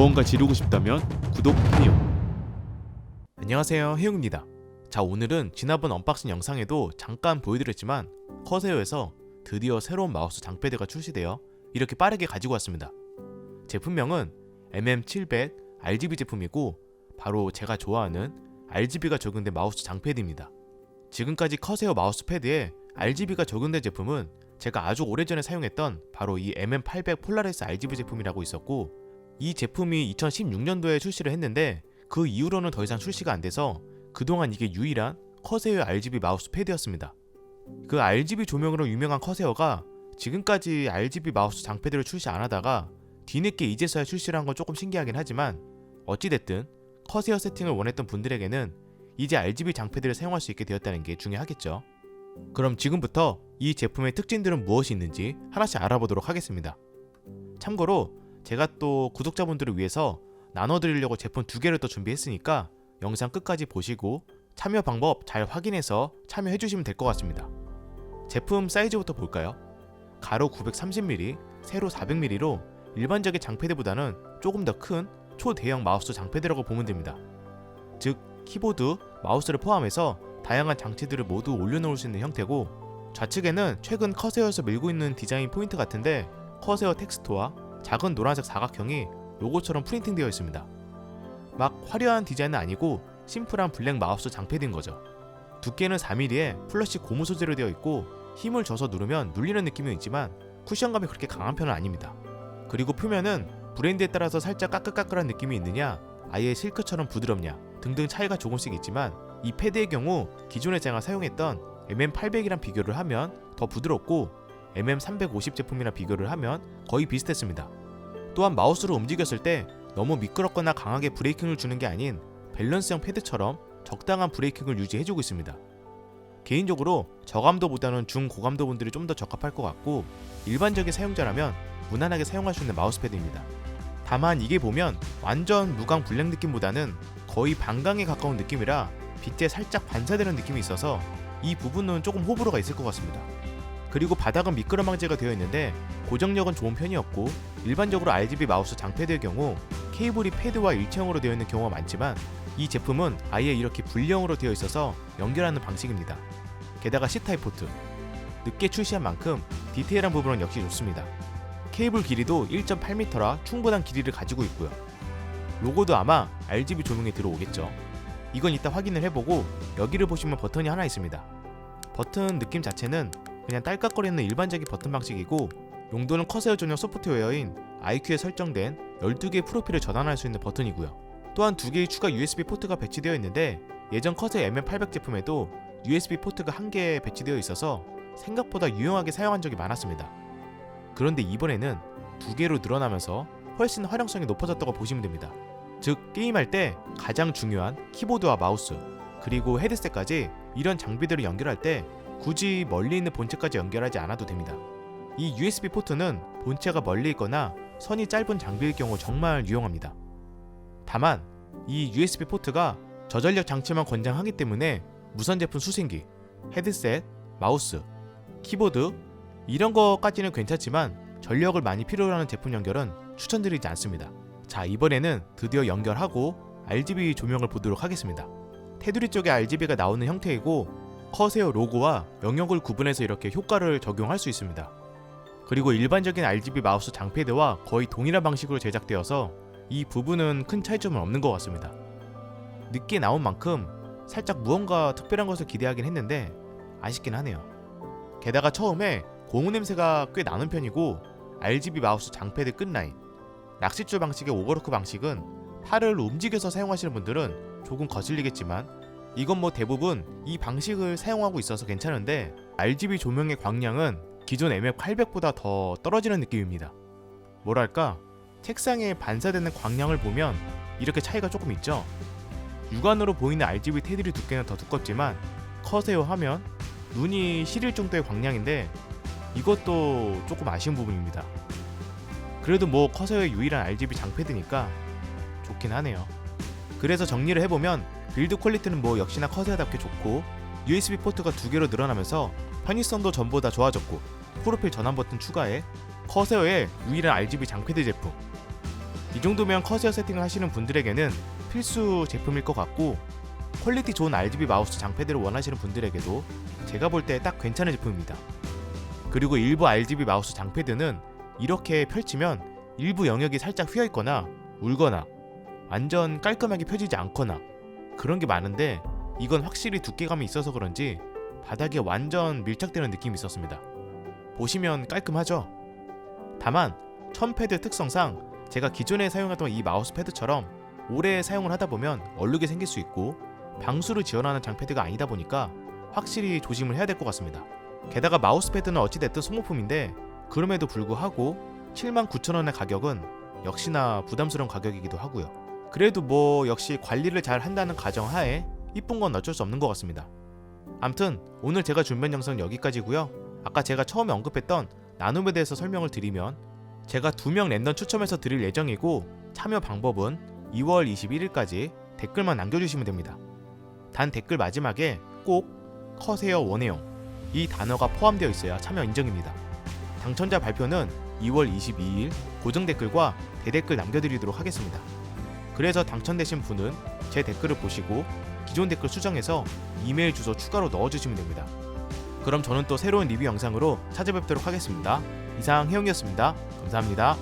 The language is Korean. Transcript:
무언가 지르고 싶다면 구독 해요. 안녕하세요. 해용입니다. 자 오늘은 지난번 언박싱 영상에도 잠깐 보여드렸지만 커세어에서 드디어 새로운 마우스 장패드가 출시되어 이렇게 빠르게 가지고 왔습니다. 제품명은 MM700 RGB 제품이고 바로 제가 좋아하는 RGB가 적용된 마우스 장패드입니다. 지금까지 커세어 마우스 패드에 RGB가 적용된 제품은 제가 아주 오래전에 사용했던 바로 이 MM800 폴라리스 RGB 제품이라고 있었고 이 제품이 2016년도에 출시를 했는데 그 이후로는 더 이상 출시가 안 돼서 그동안 이게 유일한 커세어 RGB 마우스 패드였습니다. 그 RGB 조명으로 유명한 커세어가 지금까지 RGB 마우스 장패드를 출시 안 하다가 뒤늦게 이제서야 출시를 한 건 조금 신기하긴 하지만 어찌됐든 커세어 세팅을 원했던 분들에게는 이제 RGB 장패드를 사용할 수 있게 되었다는 게 중요하겠죠. 그럼 지금부터 이 제품의 특징들은 무엇이 있는지 하나씩 알아보도록 하겠습니다. 참고로 제가 또 구독자분들을 위해서 나눠드리려고 제품 두 개를 또 준비했으니까 영상 끝까지 보시고 참여 방법 잘 확인해서 참여해 주시면 될 것 같습니다. 제품 사이즈부터 볼까요? 가로 930mm, 세로 400mm로 일반적인 장패드보다는 조금 더 큰 초대형 마우스 장패드라고 보면 됩니다. 즉, 키보드, 마우스를 포함해서 다양한 장치들을 모두 올려놓을 수 있는 형태고 좌측에는 최근 커세어에서 밀고 있는 디자인 포인트 같은데 커세어 텍스트와 작은 노란색 사각형이 로고처럼 프린팅되어 있습니다. 막 화려한 디자인은 아니고 심플한 블랙 마우스 장패드인 거죠. 두께는 4mm에 플러시 고무 소재로 되어 있고 힘을 줘서 누르면 눌리는 느낌이 있지만 쿠션감이 그렇게 강한 편은 아닙니다. 그리고 표면은 브랜드에 따라서 살짝 까끌까끌한 느낌이 있느냐 아예 실크처럼 부드럽냐 등등 차이가 조금씩 있지만 이 패드의 경우 기존에 제가 사용했던 MM800이랑 비교를 하면 더 부드럽고 MM350 제품이랑 비교를 하면 거의 비슷했습니다. 또한 마우스로 움직였을 때 너무 미끄럽거나 강하게 브레이킹을 주는 게 아닌 밸런스형 패드처럼 적당한 브레이킹을 유지해주고 있습니다. 개인적으로 저감도보다는 중고감도 분들이 좀 더 적합할 것 같고 일반적인 사용자라면 무난하게 사용할 수 있는 마우스패드입니다. 다만 이게 보면 완전 무광 블랙 느낌보다는 거의 반광에 가까운 느낌이라 빛에 살짝 반사되는 느낌이 있어서 이 부분은 조금 호불호가 있을 것 같습니다. 그리고 바닥은 미끄럼방지가 되어 있는데 고정력은 좋은 편이었고 일반적으로 RGB 마우스 장패드의 경우 케이블이 패드와 일체형으로 되어 있는 경우가 많지만 이 제품은 아예 이렇게 분리형으로 되어 있어서 연결하는 방식입니다. 게다가 C타입 포트 늦게 출시한 만큼 디테일한 부분은 역시 좋습니다. 케이블 길이도 1.8m라 충분한 길이를 가지고 있고요. 로고도 아마 RGB 조명에 들어오겠죠. 이건 이따 확인을 해보고 여기를 보시면 버튼이 하나 있습니다. 버튼 느낌 자체는 그냥 딸깍거리는 일반적인 버튼 방식이고 용도는 커세어 전용 소프트웨어인 IQ에 설정된 12개의 프로필을 전환할 수 있는 버튼이고요. 또한 두 개의 추가 USB 포트가 배치되어 있는데 예전 커세어 MM800 제품에도 USB 포트가 한개 배치되어 있어서 생각보다 유용하게 사용한 적이 많았습니다. 그런데 이번에는 두 개로 늘어나면서 훨씬 활용성이 높아졌다고 보시면 됩니다. 즉 게임할 때 가장 중요한 키보드와 마우스 그리고 헤드셋까지 이런 장비들을 연결할 때 굳이 멀리 있는 본체까지 연결하지 않아도 됩니다. 이 USB 포트는 본체가 멀리 있거나 선이 짧은 장비일 경우 정말 유용합니다. 다만 이 USB 포트가 저전력 장치만 권장하기 때문에 무선 제품 수신기, 헤드셋, 마우스, 키보드 이런 거까지는 괜찮지만 전력을 많이 필요로 하는 제품 연결은 추천드리지 않습니다. 자 이번에는 드디어 연결하고 RGB 조명을 보도록 하겠습니다. 테두리 쪽에 RGB가 나오는 형태이고 커세어 로고와 영역을 구분해서 이렇게 효과를 적용할 수 있습니다. 그리고 일반적인 RGB 마우스 장패드와 거의 동일한 방식으로 제작되어서 이 부분은 큰 차이점은 없는 것 같습니다. 늦게 나온 만큼 살짝 무언가 특별한 것을 기대하긴 했는데 아쉽긴 하네요. 게다가 처음에 고무 냄새가 꽤 나는 편이고 RGB 마우스 장패드 끝라인 낚싯줄 방식의 오버로크 방식은 팔을 움직여서 사용하시는 분들은 조금 거슬리겠지만 이건 뭐 대부분 이 방식을 사용하고 있어서 괜찮은데 RGB 조명의 광량은 기존 MF800보다 더 떨어지는 느낌입니다. 뭐랄까 책상에 반사되는 광량을 보면 이렇게 차이가 조금 있죠. 육안으로 보이는 RGB 테두리 두께는 더 두껍지만 커세어 하면 눈이 시릴 정도의 광량인데 이것도 조금 아쉬운 부분입니다. 그래도 뭐 커세어의 유일한 RGB 장패드니까 좋긴 하네요. 그래서 정리를 해보면 빌드 퀄리티는 뭐 역시나 커세어답게 좋고 USB 포트가 두 개로 늘어나면서 편의성도 전보다 좋아졌고 프로필 전환 버튼 추가에 커세어의 유일한 RGB 장패드 제품 이 정도면 커세어 세팅을 하시는 분들에게는 필수 제품일 것 같고 퀄리티 좋은 RGB 마우스 장패드를 원하시는 분들에게도 제가 볼 때 딱 괜찮은 제품입니다. 그리고 일부 RGB 마우스 장패드는 이렇게 펼치면 일부 영역이 살짝 휘어 있거나 울거나 완전 깔끔하게 펴지지 않거나 그런 게 많은데 이건 확실히 두께감이 있어서 그런지 바닥에 완전 밀착되는 느낌이 있었습니다. 보시면 깔끔하죠? 다만 첨패드 특성상 제가 기존에 사용하던 이 마우스 패드처럼 오래 사용을 하다 보면 얼룩이 생길 수 있고 방수를 지원하는 장패드가 아니다 보니까 확실히 조심을 해야 될 것 같습니다. 게다가 마우스 패드는 어찌됐든 소모품인데 그럼에도 불구하고 79,000원의 가격은 역시나 부담스러운 가격이기도 하고요. 그래도 뭐 역시 관리를 잘 한다는 가정하에 이쁜 건 어쩔 수 없는 것 같습니다. 암튼 오늘 제가 준비한 영상은 여기까지고요. 아까 제가 처음에 언급했던 나눔에 대해서 설명을 드리면 제가 두 명 랜덤 추첨해서 드릴 예정이고 참여 방법은 2월 21일까지 댓글만 남겨주시면 됩니다. 단 댓글 마지막에 꼭 커세어 원해용 이 단어가 포함되어 있어야 참여 인정입니다. 당첨자 발표는 2월 22일 고정 댓글과 대댓글 남겨드리도록 하겠습니다. 그래서 당첨되신 분은 제 댓글을 보시고 기존 댓글 수정해서 이메일 주소 추가로 넣어주시면 됩니다. 그럼 저는 또 새로운 리뷰 영상으로 찾아뵙도록 하겠습니다. 이상 혜영이었습니다. 감사합니다.